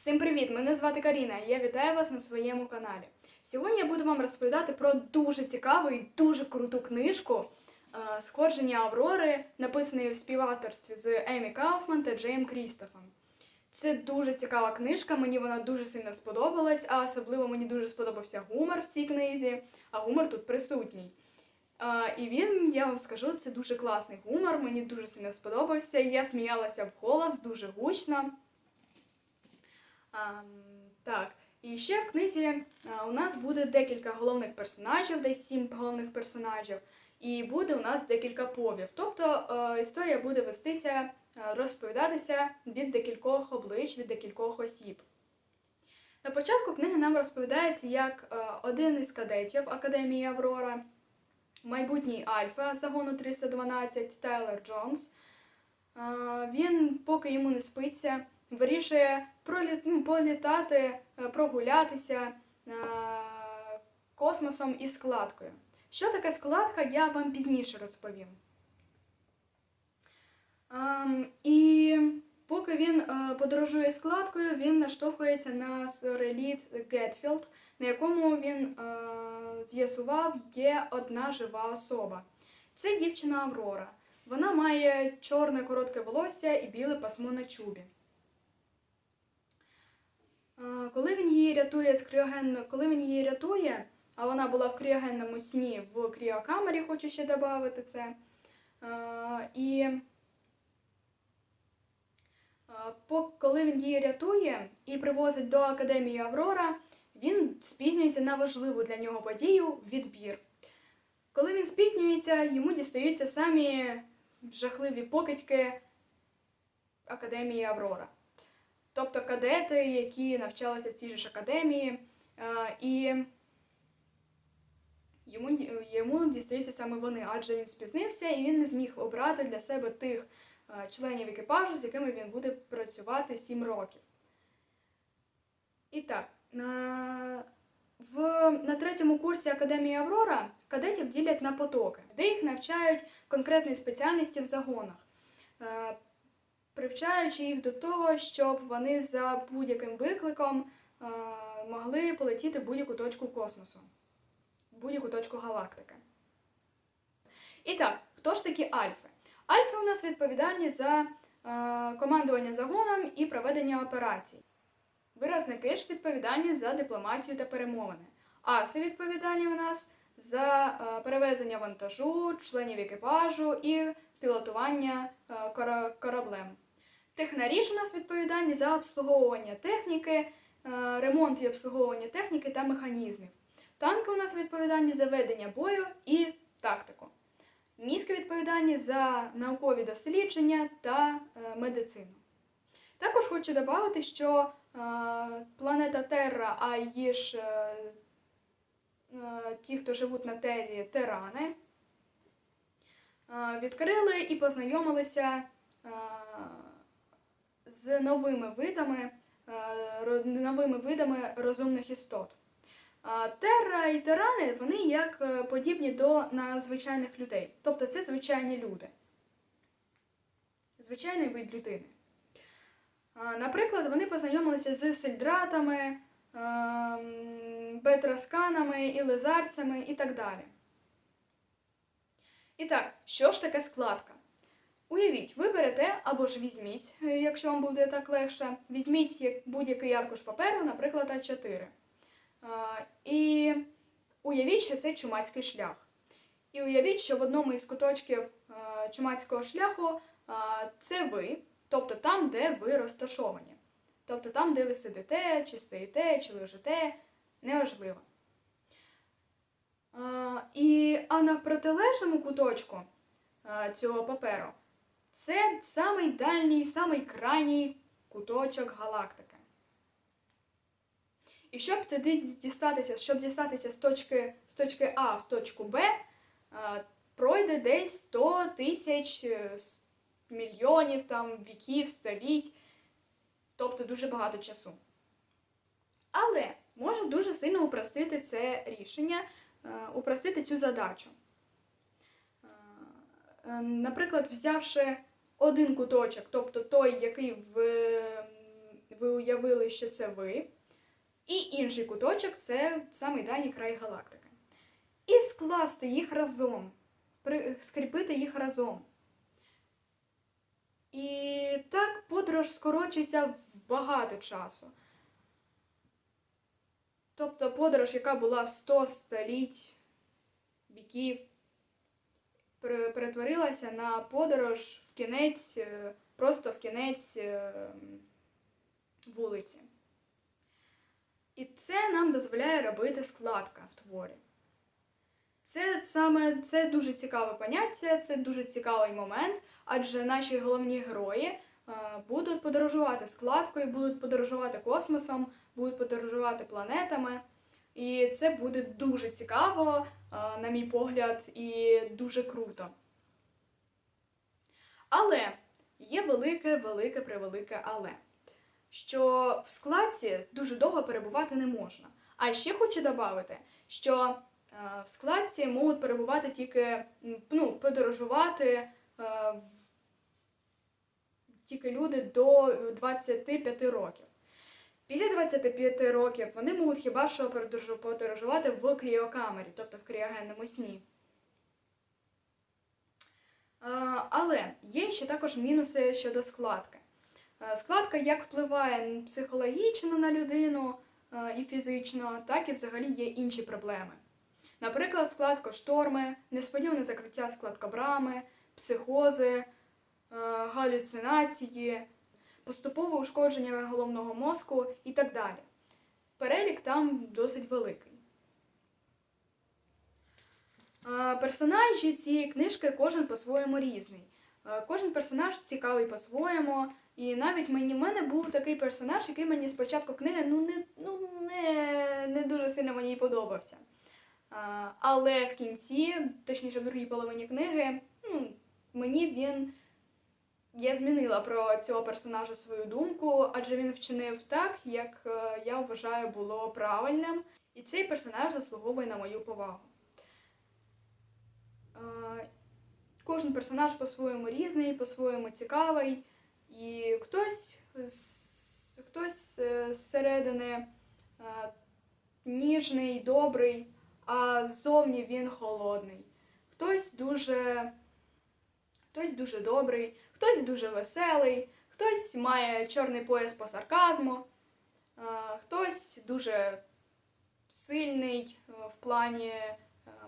Всім привіт! Мене звати Каріна. і Я вітаю вас на своєму каналі. Сьогодні я буду вам розповідати про дуже цікаву і дуже круту книжку е, Сходження Аврори, написаної в співавторстві з Емі Кауфман та Джеєм Крістофом. Це дуже цікава книжка, мені вона дуже сильно сподобалась, а особливо мені дуже сподобався гумор в цій книзі, а гумор тут присутній. І він, я вам скажу, це дуже класний гумор, мені дуже сильно сподобався. Я сміялася вголос дуже гучно. Так, і ще в книзі а, у нас буде декілька головних персонажів, десь сім головних персонажів, і буде у нас декілька повів. Тобто е, історія буде вестися, е, розповідатися від декількох облич, від декількох осіб. На початку книги нам розповідається, як е, один із кадетів Академії Аврора, майбутній Альфа загону 312 Тайлер Джонс, е, він, поки йому не спиться, вирішує ну, політати, е, прогулятися е, космосом із складкою. Що таке складка, я вам пізніше розповім. І поки він е, подорожує складкою, він наштовхується на сореліт Гетфілд, на якому він з'ясував, є одна жива особа. Це дівчина Аврора. Вона має чорне коротке волосся і біле пасмо на чубі. Е, Коли він її рятує з кріогенно, коли він її рятує, а вона була в кріогенному сні в кріокамері, хочу ще додати це. е, І е, коли він її рятує і привозить до Академії Аврора, він спізнюється на важливу для нього подію відбір. Коли він спізнюється, йому дістаються самі жахливі покидьки Академії Аврора. Тобто кадети, які навчалися в цій же ж академії, е, і йому, йому дістаються саме вони, адже він спізнився і він не зміг обрати для себе тих е, членів екіпажу, з якими він буде працювати 7 років. І так, на, в, на третьому курсі Академії Аврора кадетів ділять на потоки, де їх навчають конкретної спеціальності в загонах. Привчаючи їх до того, щоб вони за будь-яким викликом е, могли полетіти в будь-яку точку космосу, будь-яку точку галактики. І так, хто ж такі альфи? Альфи у нас відповідальні за е, командування загоном і проведення операцій. Виразники ж відповідальні за дипломатію та перемовини. Аси відповідальні у нас за е, перевезення вантажу, членів екіпажу і пілотування кораблем. Технарі у нас відповідальні за обслуговування техніки, е, ремонт і обслуговування техніки та механізмів. Танки у нас відповідальні за ведення бою і тактику. Мізки відповідальні за наукові дослідження та е, медицину. Також хочу додати, що е, планета Терра, а її ж ті, хто живуть на Террі, терани, відкрили і познайомилися з новими видами, е, новими видами розумних істот. Терра і тирани вони як е, подібні до звичайних людей. Тобто це звичайні люди. Звичайний вид людини. Наприклад, вони познайомилися з сельдратами, бетрасканами, ілизарцями і так далі. І так, що ж таке складка? Уявіть, берете або ж візьміть, е, якщо вам буде так легше, візьміть будь-який аркуш паперу, наприклад, А4. І уявіть, що це чумацький шлях. І уявіть, що в одному із куточків чумацького шляху це ви, тобто там, де ви розташовані. Тобто там, де ви сидите, чи стоїте, чи лежите, неважливо. І, а на протилежному куточку цього паперу це самий дальній, самий крайній куточок галактики. І щоб туди дістатися, щоб дістатися з точки, з точки А в точку Б, е, пройде десь 100 тисяч е, мільйонів там, віків, століть, тобто дуже багато часу. Але може дуже сильно упростити це рішення, е, упростити цю задачу. Наприклад, взявши один куточок, тобто той, який в, ви уявили, що це ви. І інший куточок це самий дальній край галактики. І скласти їх разом, скріпити їх разом. І так подорож скорочиться в багато часу. Тобто подорож, яка була в 100 століть віків, перетворилася на подорож кінець, е, просто в кінець е, вулиці. І це нам дозволяє робити складка в творі. Це саме це дуже цікаве поняття, це дуже цікавий момент, адже наші головні герої е, будуть подорожувати складкою, будуть подорожувати космосом, будуть подорожувати планетами. І це буде дуже цікаво, на мій погляд, і дуже круто. Але є велике, велике, превелике але. Що в складці дуже довго перебувати не можна. А ще хочу додати, що е, в складці можуть перебувати тільки, ну, подорожувати е, тільки люди до 25 років. Після 25 років вони можуть хіба що подорожувати в кріокамері, тобто в кріогенному сні. Е, Але є ще також мінуси щодо складки. Е, Складка як впливає психологічно на людину е, і фізично, так і взагалі є інші проблеми. Наприклад, складкошторми, несподіване закриття складкобрами, психози, галюцинації, поступове ушкодження головного мозку і так далі. Перелік там досить великий. Персонажі цієї книжки кожен по-своєму різний. Кожен персонаж цікавий по-своєму. І навіть мені в мене був такий персонаж, який мені спочатку книги ну, не, ну, не, не дуже сильно мені подобався. Але в кінці, точніше в другій половині книги, ну, мені він. Я змінила про цього персонажа свою думку, адже він вчинив так, як е, я вважаю було правильним. І цей персонаж заслуговує на мою повагу. Е, Кожен персонаж по-своєму різний, по-своєму цікавий. І хтось, хтось е, зсередини е, ніжний, добрий, а ззовні він холодний. Хтось дуже, хтось дуже добрий, хтось дуже веселий, хтось має чорний пояс по сарказму, хтось дуже сильний в плані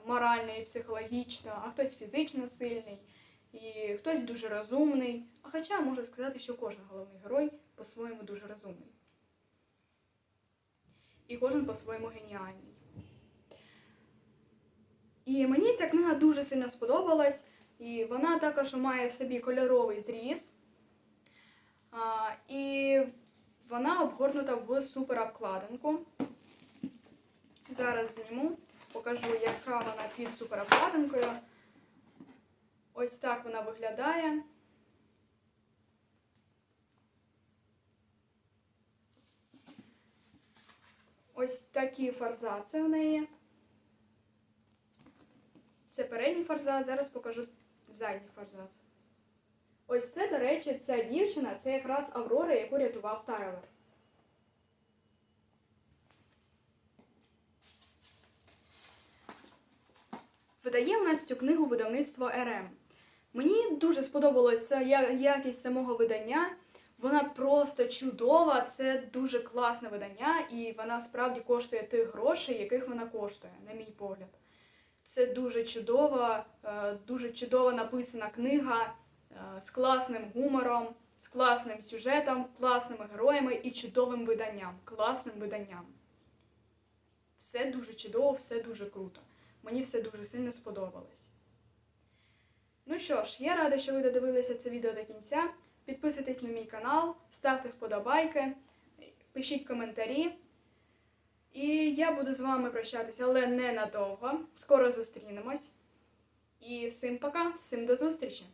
морально і психологічно, а хтось фізично сильний, і хтось дуже розумний. А хоча можу сказати, що кожен головний герой по-своєму дуже розумний. І кожен по-своєму геніальний. І мені ця книга дуже сильно сподобалась, і вона також має собі кольоровий зріз. А, і вона обгорнута в суперобкладинку. Зараз зніму, покажу, яка вона під суперобкладинкою. Ось так вона виглядає. Ось такі форзаци в неї. Це передній форзац, зараз покажу задній форзац. Ось це, до речі, ця дівчина, це якраз Аврора, яку рятував Тайлер. Видає в нас цю книгу видавництво РМ. Мені дуже сподобалася якість самого видання. Вона просто чудова, це дуже класне видання, і вона справді коштує тих грошей, яких вона коштує, на мій погляд. Це дуже чудова, е, дуже чудово написана книга е, з класним гумором, з класним сюжетом, класними героями і чудовим виданням. Класним виданням. Все дуже чудово, все дуже круто. Мені все дуже сильно сподобалось. Ну що ж, я рада, що ви додивилися це відео до кінця. Підписуйтесь на мій канал, ставте вподобайки, пишіть коментарі. І я буду з вами прощатися, але не надовго. Скоро зустрінемось. І всім пока, всім до зустрічі!